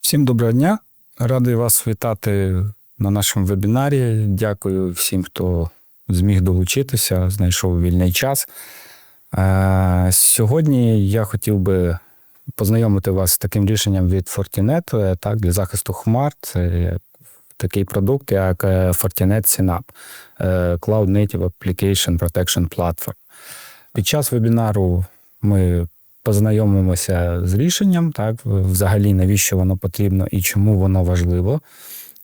Всім доброго дня. Радий вас вітати на нашому вебінарі. Дякую всім, хто зміг долучитися, знайшов вільний час. Е, Сьогодні я хотів би познайомити вас з таким рішенням від Fortinet е, так, для захисту хмар. Це такий продукт, як е, Fortinet Synap Cloud Native Application Protection Platform. Під час вебінару ми познайомимося з рішенням, так, взагалі навіщо воно потрібно і чому воно важливо,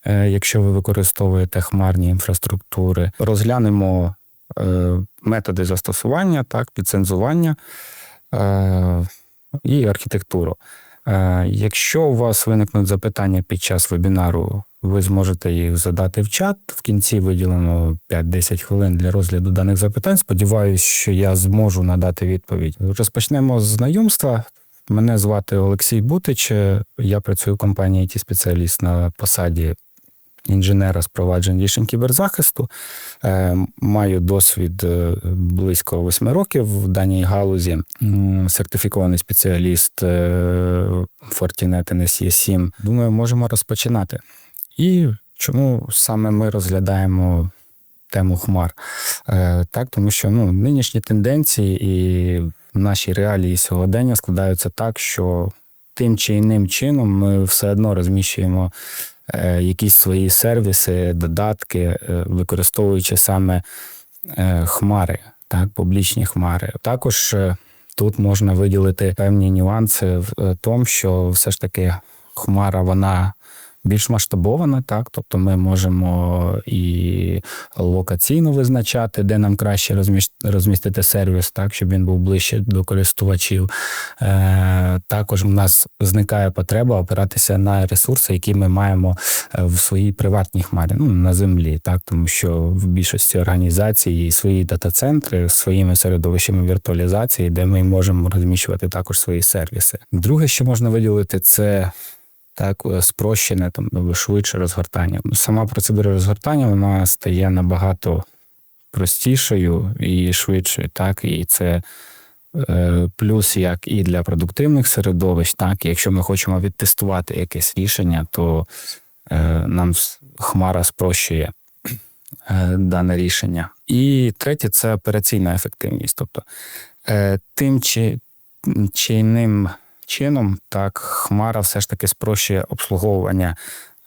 е, якщо ви використовуєте хмарні інфраструктури. Розглянемо е, методи застосування, так, підцензування е, і архітектуру. Якщо у вас виникнуть запитання під час вебінару, ви зможете їх задати в чат. В кінці виділено 5-10 хвилин для розгляду даних запитань. Сподіваюсь, що я зможу надати відповідь. Розпочнемо з знайомства. Мене звати Олексій Бутич. Я працюю в компанії it спеціаліст на посаді інженера з проваджень рішень кіберзахисту. Е, Маю досвід е, близько 8 років в даній галузі. Сертифікований спеціаліст е, Fortinet NSE 7. Думаю, можемо розпочинати. І чому саме ми розглядаємо тему хмар? Е, Так, тому що ну, нинішні тенденції і в нашій реалії сьогодення складаються так, що тим чи іним чином ми все одно розміщуємо е, якісь свої сервіси, додатки, е, використовуючи саме хмари, так, публічні хмари. Також тут можна виділити певні нюанси в тому, що все ж таки хмара вона більш масштабована, так, тобто ми можемо і локаційно визначати, де нам краще розмістити сервіс, так, щоб він був ближче до користувачів. Е, також в нас зникає потреба опиратися на ресурси, які ми маємо е, в своїй приватній хмарі, ну, на землі, так, тому що в більшості організацій свої дата-центри з своїми середовищами віртуалізації, де ми можемо розміщувати також свої сервіси. Друге, що можна виділити, це так е, спрощене там швидше розгортання. Сама процедура розгортання вона стає набагато простішою і швидшою, так і це. е, Плюс як і для продуктивних середовищ, так якщо ми хочемо відтестувати якесь рішення, то е, нам хмара спрощує е, дане рішення. І третє це операційна ефективність. Тобто е, тим чи, чи іним чином, так, хмара все ж таки спрощує обслуговування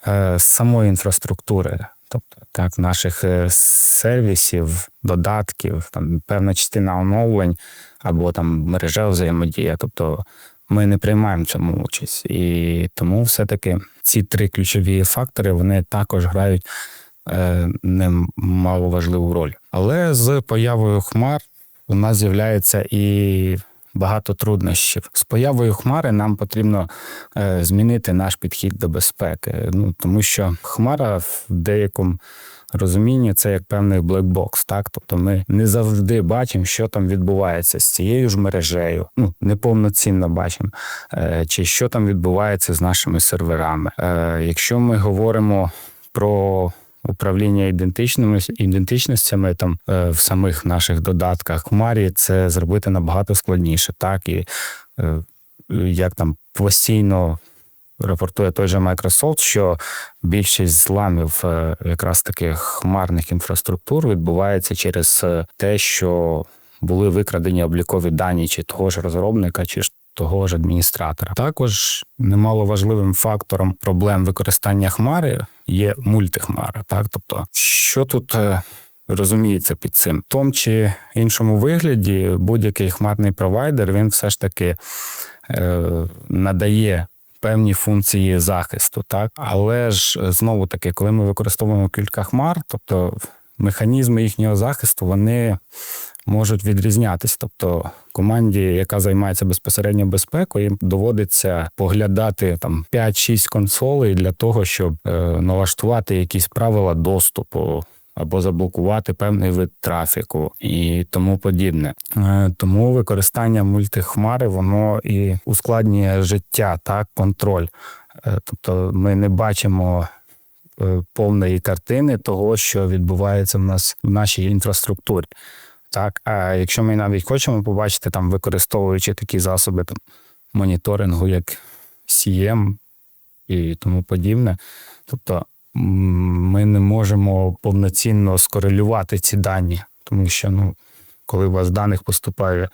е, самої інфраструктури, тобто так, наших е, сервісів, додатків, там певна частина оновлень або там мережа взаємодія. Тобто ми не приймаємо цьому участь. І тому все-таки ці три ключові фактори вони також грають е, немало важливу роль. Але з появою хмар у нас з'являється і багато труднощів. З появою хмари нам потрібно е, змінити наш підхід до безпеки. Ну тому що хмара в деякому розумінні це як певний блекбокс. Так, тобто ми не завжди бачимо, що там відбувається з цією ж мережею. Ну неповноцінно бачимо, е, чи що там відбувається з нашими серверами. Е, якщо ми говоримо про управління ідентичними ідентичностями там е, в самих наших додатках. Хмарі це зробити набагато складніше, так? І е, як там постійно рапортує той же Microsoft, що більшість зламів е, якраз таких хмарних інфраструктур відбувається через те, що були викрадені облікові дані чи того ж розробника, чи ж того ж адміністратора. Також немало важливим фактором проблем використання хмари є мультихмара. Так, тобто, що тут е, розуміється під цим, в тому чи іншому вигляді будь-який хмарний провайдер він все ж таки е, надає. Певні функції захисту, так але ж е, знову таки, коли ми використовуємо кілька хмар, тобто механізми їхнього захисту вони можуть відрізнятися. Тобто команді, яка займається безпосередньо безпекою, їм доводиться поглядати там 5-6 консолей для того, щоб е, налаштувати якісь правила доступу. Або заблокувати певний вид трафіку і тому подібне. Е, Тому використання мультихмари воно і ускладнює життя, так, контроль. Е, Тобто ми не бачимо е, повної картини того, що відбувається в нас в нашій інфраструктурі. Так, а якщо ми навіть хочемо побачити, там, використовуючи такі засоби там, моніторингу, як CM і тому подібне, тобто ми не можемо повноцінно скорелювати ці дані, тому що ну, коли у вас даних поступає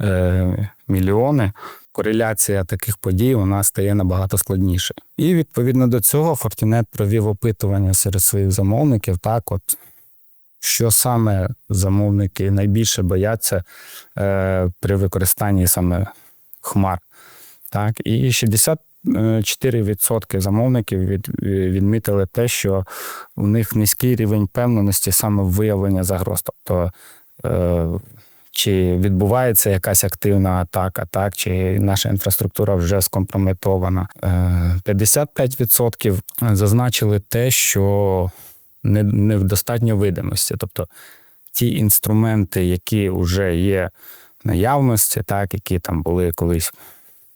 е, мільйони, кореляція таких подій вона стає набагато складніше. І відповідно до цього Fortinet провів опитування серед своїх замовників. Так, от що саме замовники найбільше бояться е, при використанні саме хмар. Так, і 64% замовників від, відмітили те, що у них низький рівень певності саме виявлення загроз. Тобто, е, чи відбувається якась активна атака, так, чи наша інфраструктура вже скомпрометована. Е, 55% зазначили те, що не, не в достатньо видимості. Тобто ті інструменти, які вже є в наявності, так, які там були колись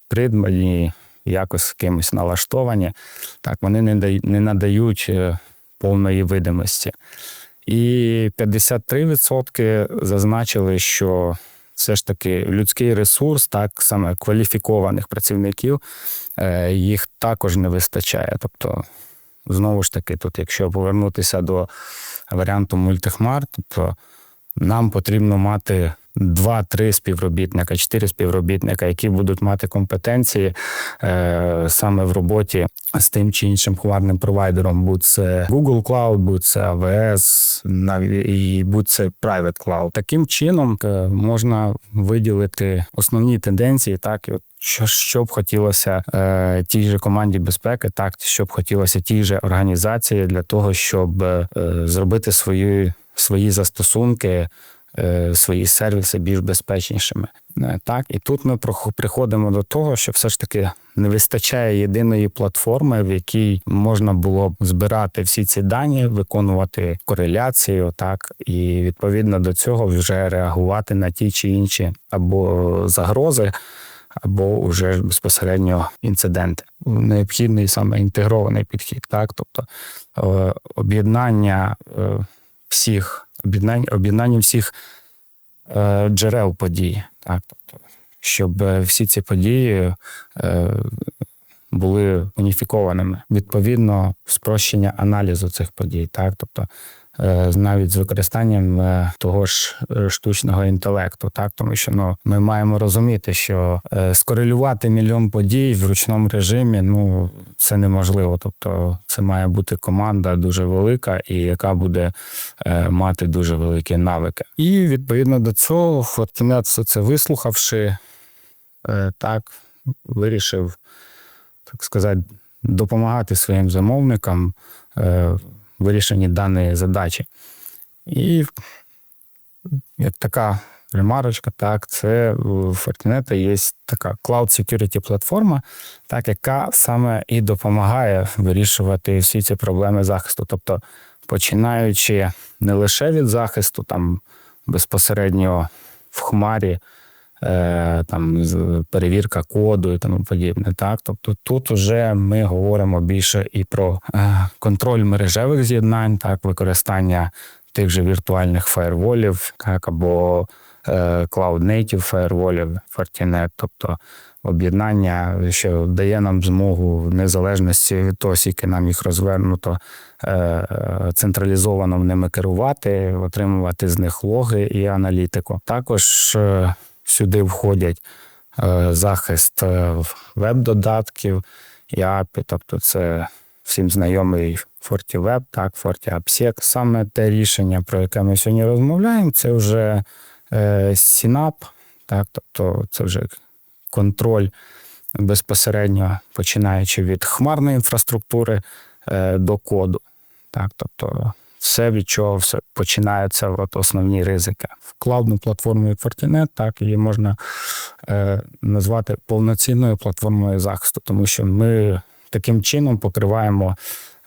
придбані, якось кимось налаштовані, так, вони не, не надають е, повної видимості. І 53% зазначили, що все ж таки людський ресурс, так саме кваліфікованих працівників, е, їх також не вистачає. Тобто, знову ж таки, тут, якщо повернутися до варіанту мультихмар, тобто нам потрібно мати. Два-три співробітника, чотири співробітника, які будуть мати компетенції е, саме в роботі з тим чи іншим хмарним провайдером, будь це Google Cloud, будь це AWS, навіть і будь це Private Cloud. Таким чином е, можна виділити основні тенденції, так і от що, що б хотілося е, тій же команді безпеки, так що б хотілося тій же організації для того, щоб е, зробити свої, свої застосунки. Е, Свої сервіси більш безпечнішими. Е, Так, і тут ми приходимо до того, що все ж таки не вистачає єдиної платформи, в якій можна було б збирати всі ці дані, виконувати кореляцію, так і відповідно до цього вже реагувати на ті чи інші або загрози, або вже безпосередньо інциденти. Необхідний саме інтегрований підхід, так тобто е, об'єднання всіх об'єднання, об'єднанням всіх е, джерел подій, так тобто, щоб е, всі ці події е, були уніфікованими. Відповідно, спрощення аналізу цих подій, так тобто. Е, Навіть з використанням е, того ж е, штучного інтелекту, так тому що ну ми маємо розуміти, що скорелювати мільйон подій в ручному режимі ну це неможливо. Тобто, це має бути команда дуже велика і яка буде мати дуже великі навики. І відповідно до цього, Fortinet все це вислухавши, так вирішив, так сказати, допомагати своїм замовникам вирішенні даної задачі. І як така ремарочка, так, це в Fortinet є така Cloud Security платформа, так, яка саме і допомагає вирішувати всі ці проблеми захисту. Тобто, починаючи не лише від захисту, там безпосередньо в хмарі, е, там перевірка коду і тому подібне. Так, тобто тут уже ми говоримо більше і про е, контроль мережевих з'єднань, так, використання тих же віртуальних фаєрволів, так, або е, Cloud Native фаєрволів Fortinet, тобто об'єднання, що дає нам змогу в незалежності від того, скільки нам їх розвернуто, централізовано ними керувати, отримувати з них логи і аналітику. Також сюди входять е, захист е, веб-додатків і API, тобто це всім знайомий FortiWeb, так, FortiAppSec. Саме те рішення, про яке ми сьогодні розмовляємо, це вже е, SYNAP, так, тобто це вже контроль безпосередньо починаючи від хмарної інфраструктури е, до коду. Так, тобто все, від чого все починаються от основні ризики. В клаудну платформу Fortinet так її можна е, назвати повноцінною платформою захисту, тому що ми таким чином покриваємо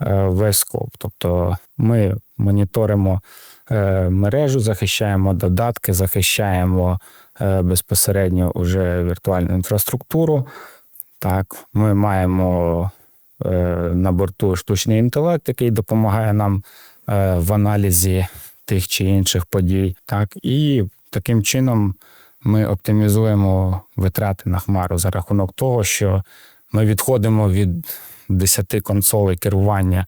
е, весь скоп. Тобто ми моніторимо е, мережу, захищаємо додатки, захищаємо е, безпосередньо уже віртуальну інфраструктуру. Так, ми маємо е, на борту штучний інтелект, який допомагає нам в аналізі тих чи інших подій. Так, і таким чином ми оптимізуємо витрати на хмару за рахунок того, що ми відходимо від 10 консолей керування.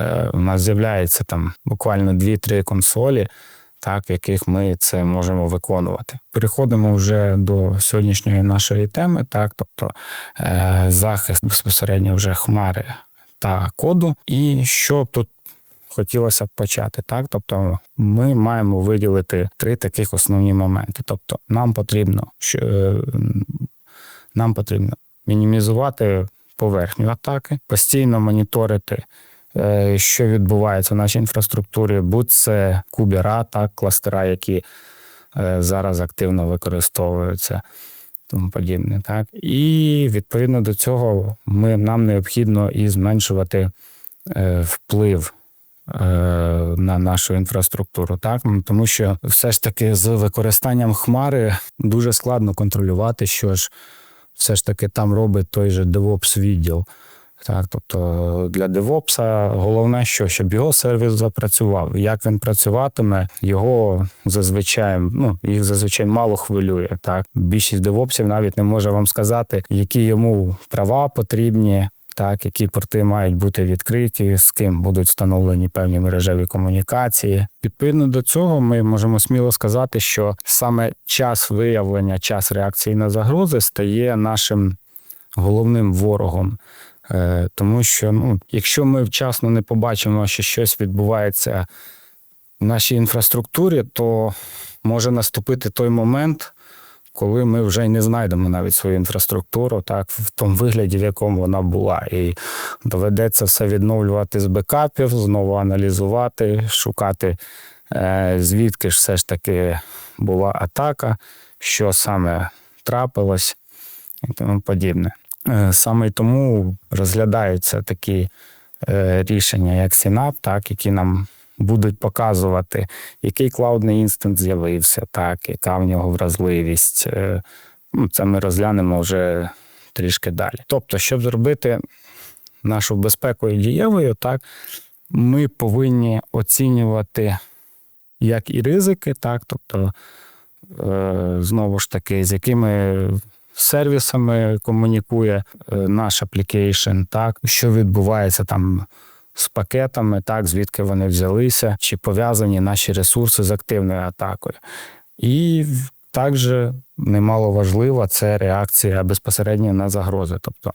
Е, У нас з'являється там буквально 2-3 консолі, так, яких ми це можемо виконувати. Переходимо вже до сьогоднішньої нашої теми, так, тобто е, захист безпосередньо вже хмари та коду. І що тут хотілося б почати, так? Тобто ми маємо виділити три таких основні моменти. Тобто, нам потрібно, що, е, нам потрібно мінімізувати поверхню атаки, постійно моніторити. е, Що відбувається в нашій інфраструктурі, будь це кубера, так, кластера, які е, зараз активно використовуються, тому подібне. Так. І відповідно до цього ми, нам необхідно і зменшувати вплив на нашу інфраструктуру, так Ну, тому що все ж таки з використанням хмари дуже складно контролювати, що ж все ж таки там робить той же DevOps відділ. Так, тобто для DevOps головне, що щоб його сервіс запрацював. Як він працюватиме, його зазвичай ну їх зазвичай мало хвилює. Так, більшість DevOpsів навіть не може вам сказати, які йому права потрібні, так, які порти мають бути відкриті, з ким будуть встановлені певні мережеві комунікації. Відповідно до цього, ми можемо сміло сказати, що саме час виявлення, час реакції на загрози стає нашим головним ворогом. Е, Тому що ну, якщо ми вчасно не побачимо, що щось відбувається в нашій інфраструктурі, то може наступити той момент, коли ми вже й не знайдемо навіть свою інфраструктуру, так в тому вигляді, в якому вона була, і доведеться все відновлювати з бекапів, знову аналізувати, шукати, е, звідки ж все ж таки була атака, що саме трапилось і тому подібне. Е, Саме тому розглядаються такі е, рішення, як Synap, так, які нам будуть показувати, який клаудний інстанс з'явився, так, яка в нього вразливість. Е, ну, Це ми розглянемо вже трішки далі. Тобто, щоб зробити нашу безпеку дієвою, так, ми повинні оцінювати як і ризики, так, тобто, е, знову ж таки, з якими сервісами комунікує е, наш аплікейшн, так що відбувається там з пакетами, так звідки вони взялися, чи пов'язані наші ресурси з активною атакою. І також немало важлива це реакція безпосередньо на загрози. Тобто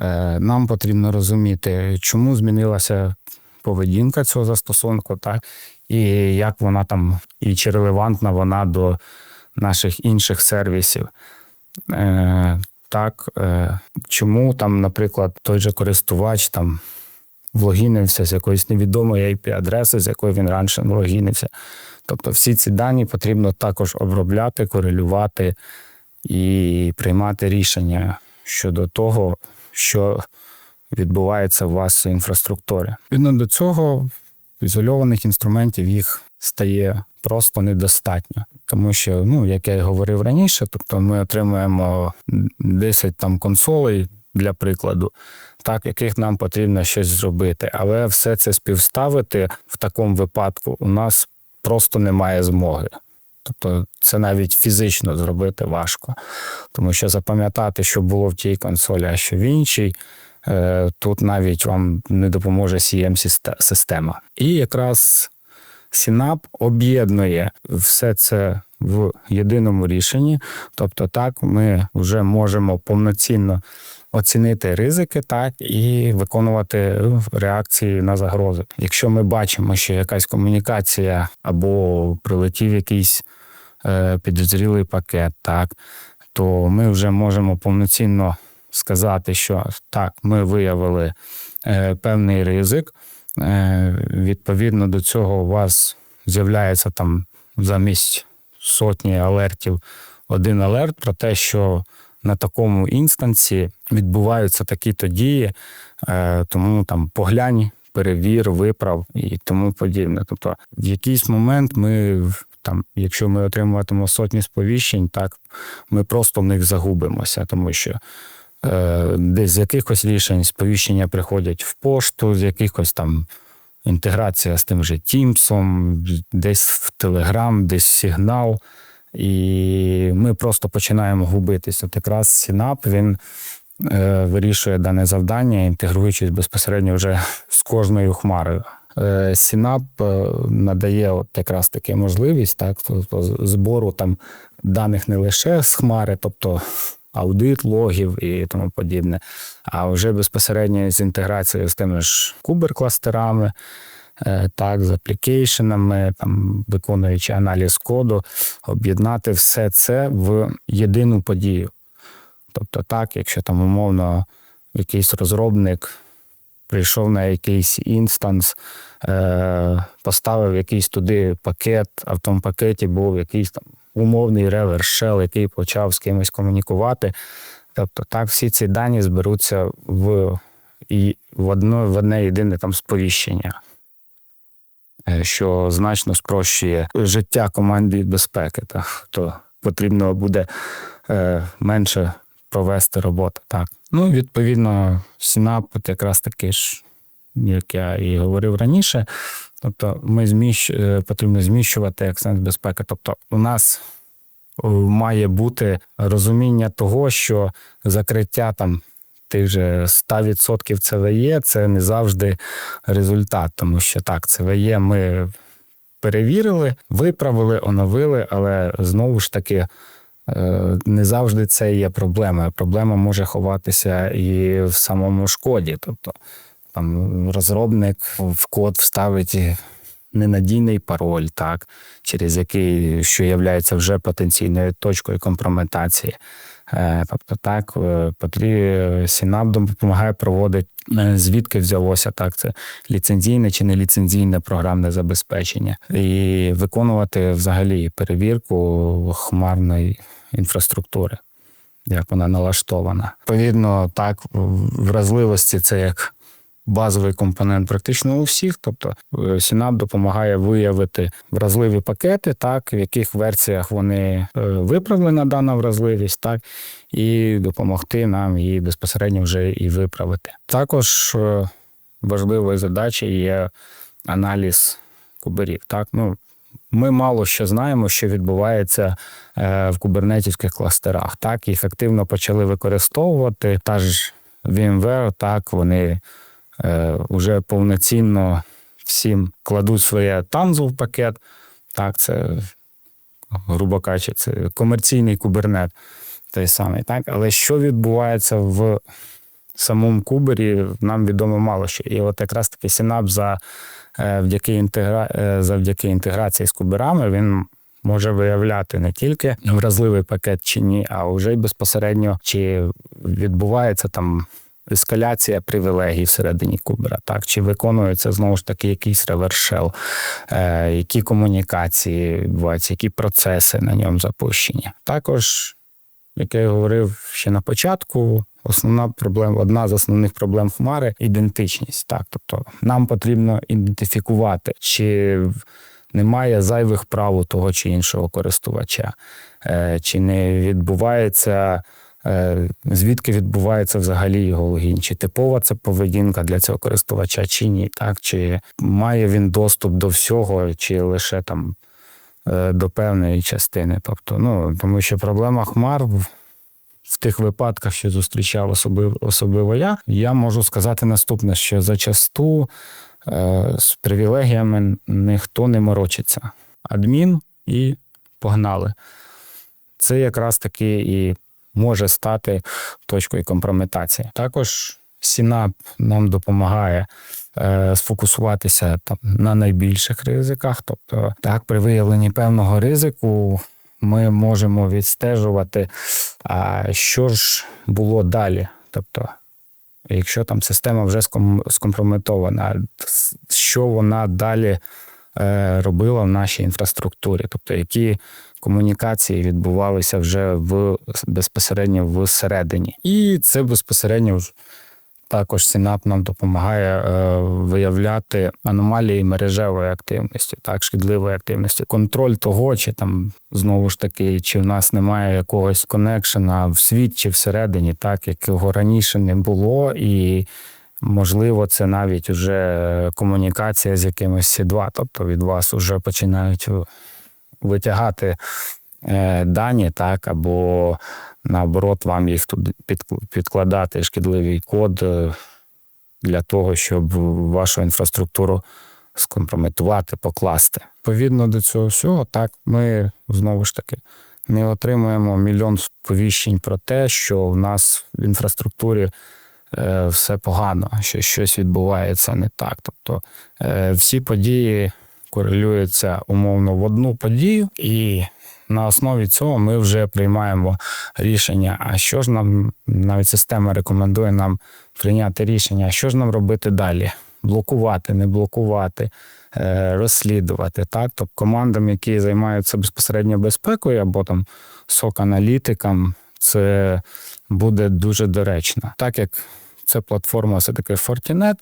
е, нам потрібно розуміти, чому змінилася поведінка цього застосунку, так, і як вона там, і чи релевантна вона до наших інших сервісів. Е, так, е, чому там, наприклад, той же користувач там влогінився з якоїсь невідомої IP-адреси, з якої він раніше не логінився. Тобто всі ці дані потрібно також обробляти, корелювати і приймати рішення щодо того, що відбувається у вас в інфраструктурі. Відповідно до цього ізольованих інструментів їх стає просто недостатньо. Тому що, ну, як я й говорив раніше, тобто ми отримуємо 10 там консолей для прикладу, так, яких нам потрібно щось зробити. Але все це співставити в такому випадку у нас просто немає змоги. Тобто це навіть фізично зробити важко, тому що запам'ятати, що було в тій консолі, а що в іншій, е, тут навіть вам не допоможе CM-система. І якраз Synap об'єднує все це в єдиному рішенні. Тобто, так ми вже можемо повноцінно оцінити ризики, так і виконувати реакції на загрози. Якщо ми бачимо, що якась комунікація або прилетів якийсь е, підозрілий пакет, так то ми вже можемо повноцінно сказати, що так, ми виявили е, певний ризик. Е, Відповідно до цього у вас з'являється там замість сотні алертів один алерт про те, що на такому інстанці відбуваються такі-то дії, е, тому там поглянь, перевір, виправ і тому подібне. Тобто, в якийсь момент ми там, якщо ми отримуватимемо сотні сповіщень, так ми просто в них загубимося, тому що. е, Десь з якихось рішень сповіщення приходять в пошту, з якихось там інтеграція з тим же Тімсом, десь в Телеграм, десь сигнал. І ми просто починаємо губитись. От якраз Сінап він е, вирішує дане завдання, інтегруючись безпосередньо вже з кожною хмарою. Е, Сінап е, надає от якраз таки можливість так, тобто збору там даних не лише з хмари, тобто аудит логів і тому подібне, а вже безпосередньо з інтеграцією з тими ж кубер-кластерами, так, з аплікейшенами, там, виконуючи аналіз коду, об'єднати все це в єдину подію. Тобто, так, якщо там умовно якийсь розробник прийшов на якийсь інстанс, е, поставив якийсь туди пакет, а в тому пакеті був якийсь там умовний реверс-шел, який почав з кимось комунікувати. Тобто, так, всі ці дані зберуться в, і в, одно, в одне єдине там сповіщення, е, що значно спрощує життя команді безпеки. Так, то потрібно буде е, менше провести роботу. Так. Ну, відповідно, Сінап якраз таки ж, як я і говорив раніше. Тобто, ми зміщ... е, потрібно зміщувати акцент безпеки. Тобто, у нас е, має бути розуміння того, що закриття там тих же 100% ЦВЄ це не завжди результат, тому що так, ЦВЄ ми перевірили, виправили, оновили, але знову ж таки. е, Не завжди це є проблема. Проблема може ховатися і в самому шкоді. Тобто там розробник в код вставить ненадійний пароль, так, через який що є вже потенційною точкою компрометації. Е, Тобто так, Патрі потрібно Сінап допомагає проводити, е, звідки взялося так, це ліцензійне чи не ліцензійне програмне забезпечення, і виконувати взагалі перевірку хмарної інфраструктури, як вона налаштована. Відповідно, так, вразливості це як базовий компонент практично у всіх. Тобто е, Сінап допомагає виявити вразливі пакети, так, в яких версіях вони е, виправлена дана вразливість, так, і допомогти нам її безпосередньо вже і виправити. Також е, важливою задачею є аналіз куберів. Так, ну, ми мало що знаємо, що відбувається в кубернетівських кластерах. Так, і ефективно почали використовувати. Та ж VMware, так, вони вже повноцінно всім кладуть своє танзу в пакет. Так, це, грубо кажучи, це комерційний кубернет той самий. Так? Але що відбувається в самому кубері, нам відомо мало що. І от якраз таки за, е, завдяки, інтегра... е, завдяки інтеграції з куберами він може виявляти не тільки вразливий пакет чи ні, а вже й безпосередньо чи відбувається там ескаляція привілегій всередині кубера, так чи виконується знову ж таки якийсь ревершел, е, які комунікації відбуваються, які процеси на ньому запущені. Також, як я говорив ще на початку, основна проблема, одна з основних проблем хмари ідентичність. Так, тобто нам потрібно ідентифікувати, чи немає зайвих прав у того чи іншого користувача, е, чи не відбувається. Е, Звідки відбувається взагалі його логін? Чи типова це поведінка для цього користувача, чи ні? Так? Чи має він доступ до всього, чи лише там е, до певної частини? Тобто, ну, тому що проблема хмар в- тих випадках, що зустрічав особливо я, я можу сказати наступне: що зачасту е, з привілегіями ніхто не морочиться. Адмін і погнали. Це якраз таки і може стати точкою компрометації. Також Сінап нам допомагає е, сфокусуватися там на найбільших ризиках. Тобто, так, при виявленні певного ризику ми можемо відстежувати, а що ж було далі. Тобто, якщо там система вже скомпрометована, що вона далі робила в нашій інфраструктурі, тобто які комунікації відбувалися вже в безпосередньо всередині. І це безпосередньо також Синап нам допомагає е, виявляти аномалії мережевої активності, так, шкідливої активності. Контроль того, чи там знову ж таки, чи в нас немає якогось коннекшена в світ чи всередині, так якого раніше не було, і Можливо, це навіть вже комунікація з якимось С2, тобто від вас вже починають витягати е, дані, так, або наоборот, вам їх туди підкладати шкідливий код е, для того, щоб вашу інфраструктуру скомпрометувати, покласти. Відповідно до цього всього, так ми знову ж таки не отримуємо мільйон сповіщень про те, що в нас в інфраструктурі е, все погано, що щось відбувається не так. Тобто е, всі події корелюються умовно в одну подію, і на основі цього ми вже приймаємо рішення. А що ж нам навіть система рекомендує нам прийняти рішення, що ж нам робити далі? Блокувати, не блокувати, е, розслідувати. Так, тобто командам, які займаються безпосередньо безпекою або там сок-аналітикам, це буде дуже доречно. Так як це платформа все таки Fortinet,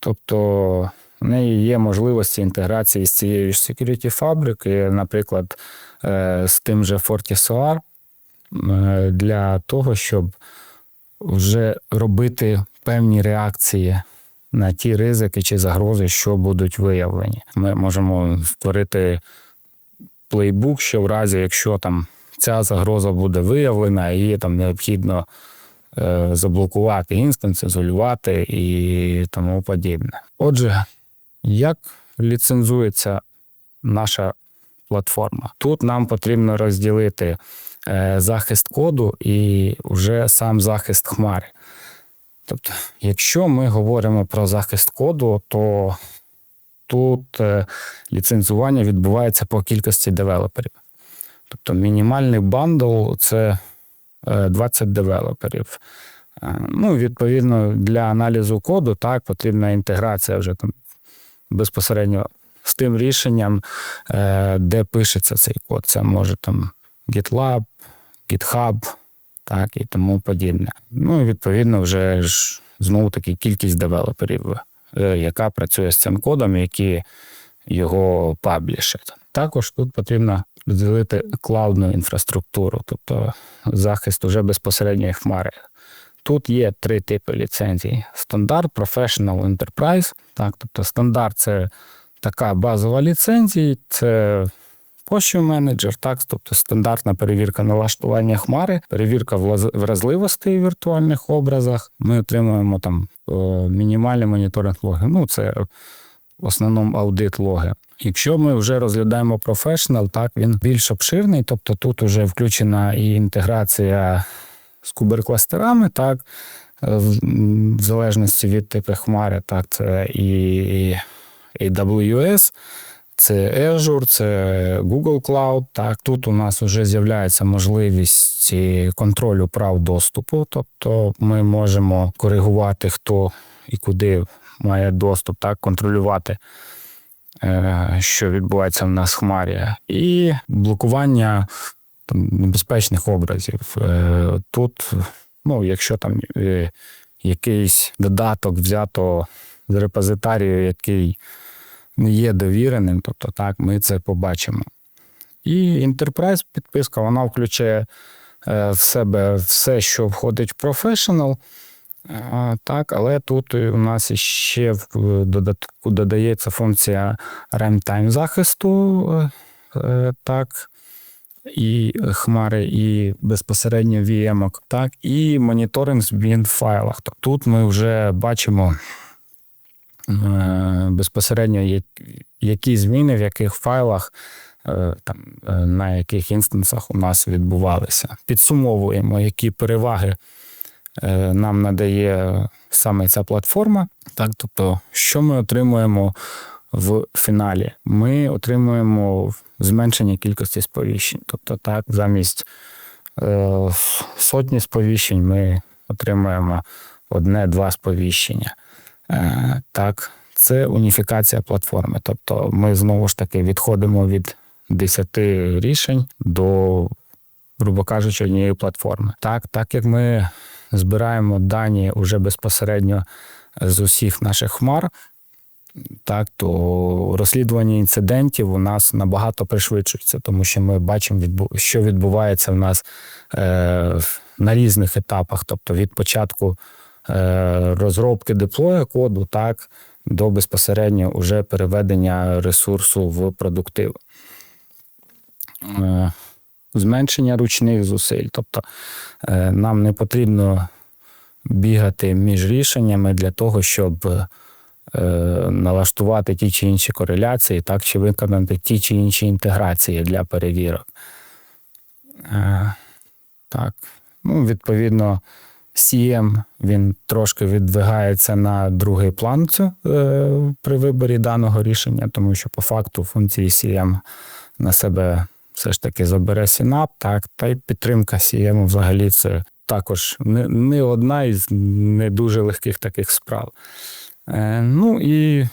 тобто в неї є можливості інтеграції з цією security фабрики, наприклад, е, з тим же FortiSOAR, е, для того, щоб вже робити певні реакції на ті ризики чи загрози, що будуть виявлені. Ми можемо створити плейбук, що в разі, якщо там ця загроза буде виявлена, її там необхідно е, заблокувати інстанс, ізолювати і тому подібне. Отже, як ліцензується наша платформа? Тут нам потрібно розділити е, захист коду і вже сам захист хмари. Тобто, якщо ми говоримо про захист коду, то тут е, ліцензування відбувається по кількості девелоперів. Тобто мінімальний бандл це е, 20 девелоперів. Е, Ну, відповідно, для аналізу коду так потрібна інтеграція вже там безпосередньо з тим рішенням, е, де пишеться цей код. Це може там GitLab, GitHub, так і тому подібне. Ну відповідно, вже ж знову таки кількість девелоперів, е, яка працює з цим кодом, які його паблішать. Також тут потрібно розділити клаудну інфраструктуру, тобто захист уже безпосередньої хмари. Тут є три типи ліцензій: стандарт, Professional, Enterprise. Так, тобто стандарт це така базова ліцензія, це Posture Manager, так, тобто стандартна перевірка налаштування хмари, перевірка вразливостей в віртуальних образах. Ми отримуємо там е, мінімальний моніторинг логи. Ну, це в основному аудит логи. Якщо ми вже розглядаємо Professional, так він більш обширний, тобто тут вже включена і інтеграція з куберкластерами, так, е, в, залежності від типу хмари, так, це і AWS, це Azure, це Google Cloud. Так, тут у нас вже з'являється можливість контролю прав доступу, тобто ми можемо коригувати, хто і куди має доступ, так, контролювати, що відбувається в нас в хмарі, і блокування там, небезпечних образів. Е, Тут, ну, якщо там е, якийсь додаток взято з репозитарію, який не є довіреним, тобто так, ми це побачимо. І Enterprise підписка вона включає е, в себе все, що входить в Professional. Е, Так, але тут у нас ще в додатку додається функція runtime захисту, е, е, так, і хмари, і безпосередньо VM, так, і моніторинг змін в файлах. Тобто Тут ми вже бачимо е, безпосередньо, які зміни в яких файлах, е, там, е, на яких інстансах у нас відбувалися. Підсумовуємо, які переваги е, нам надає саме ця платформа. Так, тобто, що ми отримуємо в фіналі? Ми отримуємо зменшення кількості сповіщень. Тобто, так, замість е, сотні сповіщень ми отримуємо одне-два сповіщення. Е, так, це уніфікація платформи. Тобто, ми знову ж таки відходимо від 10 рішень до, грубо кажучи, однієї платформи. Так, так як ми збираємо дані вже безпосередньо з усіх наших хмар, так, то розслідування інцидентів у нас набагато пришвидшується, тому що ми бачимо, що відбувається в нас е, на різних етапах, тобто від початку е, розробки деплоя коду, так, до безпосередньо уже переведення ресурсу в продуктив. Зменшення ручних зусиль. Тобто е, нам не потрібно бігати між рішеннями для того, щоб е, налаштувати ті чи інші кореляції, так, чи виконати ті чи інші інтеграції для перевірок. Е, Так, ну, відповідно, CM він трошки віддвигається на другий план е, при виборі даного рішення, тому що по факту функції CM на себе все ж таки забере Synapse, так, та й підтримка CM взагалі це також не, не одна із не дуже легких таких справ. Е, ну і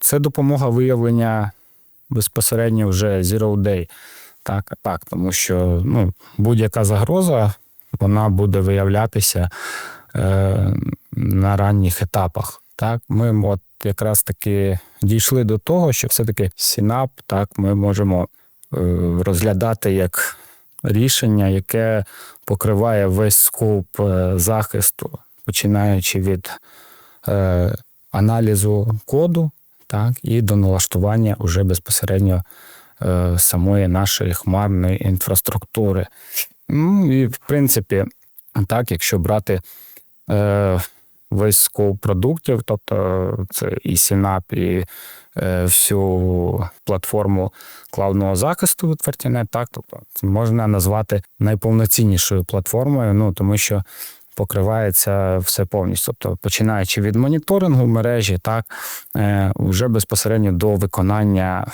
це допомога виявлення безпосередньо вже Zero Day. Так, так, тому що ну, будь-яка загроза вона буде виявлятися е, на ранніх етапах. Так, ми от якраз таки дійшли до того, що все-таки Сінап, так, ми можемо розглядати як рішення, яке покриває весь скоп е, захисту, починаючи від е, аналізу коду, так, і до налаштування уже безпосередньо е, самої нашої хмарної інфраструктури. Ну і в принципі, так, якщо брати е, весь скоп продуктів, тобто це і Synap, і е, всю платформу клаудного захисту від Fortinet, так, тобто можна назвати найповноціннішою платформою, ну тому що покривається все повністю. Тобто, починаючи від моніторингу мережі, так, е, вже безпосередньо до виконання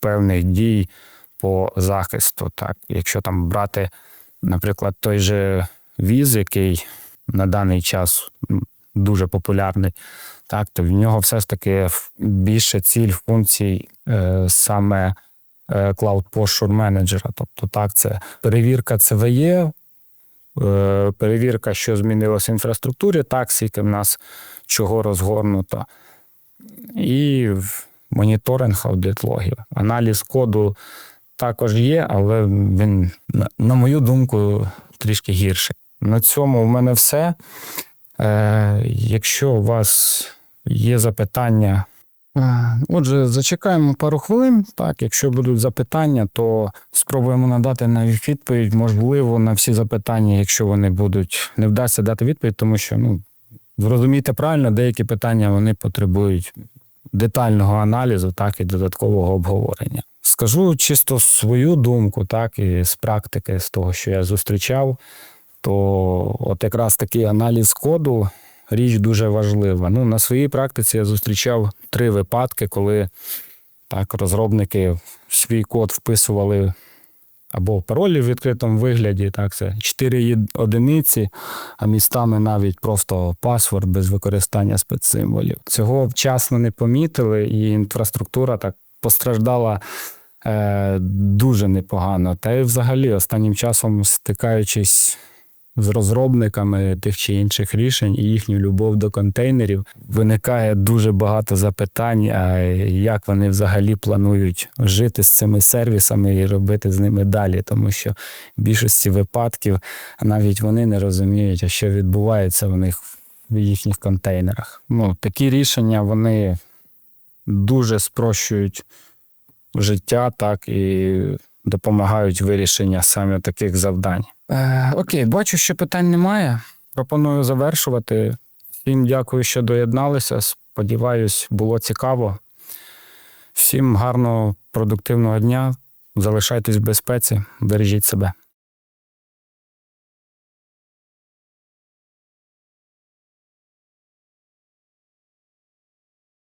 певних дій по захисту. Так, якщо там брати, наприклад, той же віз, який на даний час м, дуже популярний, так, то в нього все ж таки більше ціль функцій е, саме Cloud Posture Manager. Тобто, так, це перевірка ЦВЄ, е, перевірка, що змінилося в інфраструктурі, так, скільки в нас чого розгорнуто, і моніторинг аудит логів. Аналіз коду також є, але він, на мою думку, трішки гірший. На цьому в мене все. Е, якщо у вас є запитання, е, отже, зачекаємо пару хвилин. Так, якщо будуть запитання, то спробуємо надати навіть відповідь. Можливо, на всі запитання, якщо вони будуть, не вдасться дати відповідь, тому що ну, зрозумійте правильно, деякі питання вони потребують детального аналізу, так і додаткового обговорення. Скажу чисто свою думку, так і з практики, з того, що я зустрічав, то от якраз такий аналіз коду річ дуже важлива. Ну, на своїй практиці я зустрічав три випадки, коли так розробники в свій код вписували або паролі в відкритому вигляді, так, це 4 одиниці, а містами навіть просто паспорт без використання спецсимволів. Цього вчасно не помітили, і інфраструктура так постраждала е, дуже непогано. Та й взагалі останнім часом стикаючись з розробниками тих чи інших рішень і їхню любов до контейнерів, виникає дуже багато запитань, а як вони взагалі планують жити з цими сервісами і робити з ними далі, тому що в більшості випадків навіть вони не розуміють, що відбувається в них в їхніх контейнерах. Ну, такі рішення вони дуже спрощують життя, так і допомагають вирішення саме таких завдань. Е, окей, бачу, що питань немає. Пропоную завершувати. Всім дякую, що доєдналися. Сподіваюсь, було цікаво. Всім гарного, продуктивного дня. Залишайтесь в безпеці, бережіть себе.